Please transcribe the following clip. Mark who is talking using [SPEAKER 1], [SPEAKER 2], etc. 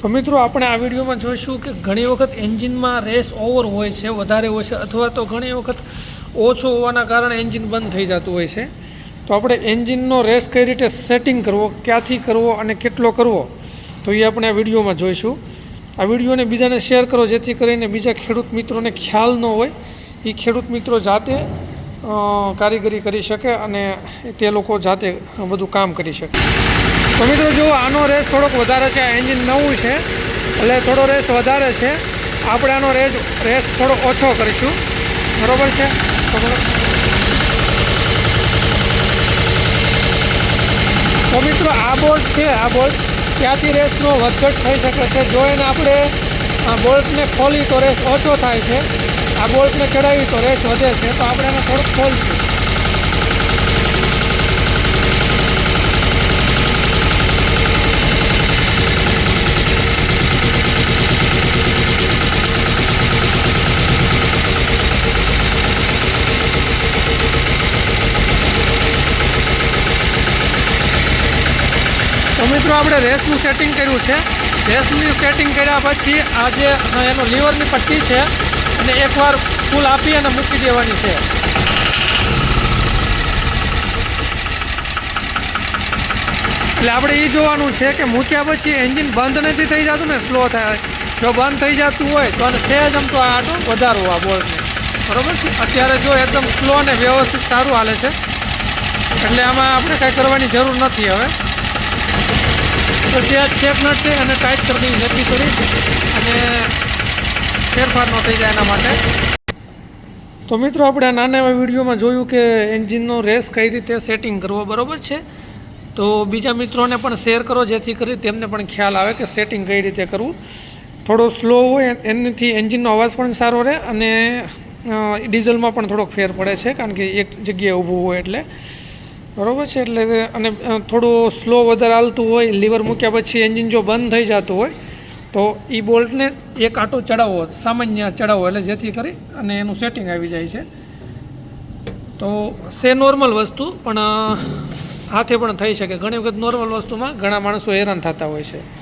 [SPEAKER 1] તો મિત્રો, આપણે આ વિડીયોમાં જોઈશું કે ઘણી વખત એન્જિનમાં રેસ ઓવર હોય છે, વધારે હોય છે, અથવા તો ઘણી વખત ઓછો હોવાના કારણે એન્જિન બંધ થઈ જતું હોય છે. તો આપણે એન્જિનનો રેસ કઈ રીતે સેટિંગ કરવો, ક્યાંથી કરવો અને કેટલો કરવો, તો એ આપણે આ વિડીયોમાં જોઈશું. આ વિડીયોને બીજાને શેર કરો, જેથી કરીને બીજા ખેડૂત મિત્રોને ખ્યાલ ન હોય. એ ખેડૂત મિત્રો જાતે કારીગરી કરી શકે અને તે લોકો જાતે બધું કામ કરી શકે. તો મિત્રો જો આનો રેસ થોડોક વધારે છે, આ એન્જિન નવું છે, એટલે થોડો રેસ વધારે છે. આપણે આનો રેસ રેસ થોડો ઓછો કરીશું. બરોબર છે? તો મિત્રો આ બોલ્ટ છે, આ બોલ્ટ ત્યાંથી રેસનો વધઘટ થઈ શકે છે. જો એને આપણે બોલ્ટને ખોલી તો રેસ ઓછો થાય છે. આ બોલ્ટને ચડાવી તો રેસ વધે છે, તો આપણે એને થોડુંક ખોલશું. તો મિત્રો, આપણે રેસનું સેટિંગ કર્યું છે. રેસનું સેટિંગ કર્યા પછી આ જે એનો લીવરની પટ્ટી છે. અને એકવાર ફૂલ આપી અને મૂકી દેવાની છે. એટલે આપણે એ જોવાનું છે કે મૂક્યા પછી એન્જિન બંધ નથી થઈ જતું ને, સ્લો થાય. જો બંધ થઈ જતું હોય તો અને સહેજ આમ તો આ આટો વધારવો આ બોર્ડને બરાબર છે? અત્યારે જો એકદમ સ્લો અને વ્યવસ્થિત સારું હાલે છે. એટલે આમાં આપણે કાંઈ કરવાની જરૂર નથી હવે. તો જે ચેક નટ છે ટાઈટ કરી દઈએ કરી. અને ફેરફાર ન થઈ જાય એના માટે. તો મિત્રો, આપણે નાના એવા વિડીયોમાં જોયું કે એન્જિનનો રેસ કઈ રીતે સેટિંગ કરવો, બરોબર છે? તો બીજા મિત્રોને પણ શેર કરો, જેથી કરી તેમને પણ ખ્યાલ આવે કે સેટિંગ કઈ રીતે કરવું. થોડો સ્લો હોય એનાથી એન્જિનનો અવાજ પણ સારો રહે અને ડીઝલમાં પણ થોડોક ફેર પડે છે, કારણ કે એક જગ્યાએ ઊભું હોય એટલે. બરોબર છે? એટલે, અને થોડું સ્લો વધારે હાલતું હોય, લીવર મૂક્યા પછી એન્જિન જો બંધ થઈ જતું હોય તો એ બોલ્ટને એક આટો ચડાવવો, સામાન્ય ચડાવવો એટલે જેથી કરી અને એનું સેટિંગ આવી જાય છે. તો સે નોર્મલ વસ્તુ, પણ હાથે પણ થઈ શકે. ઘણી વખત નોર્મલ વસ્તુમાં ઘણા માણસો હેરાન થતા હોય છે.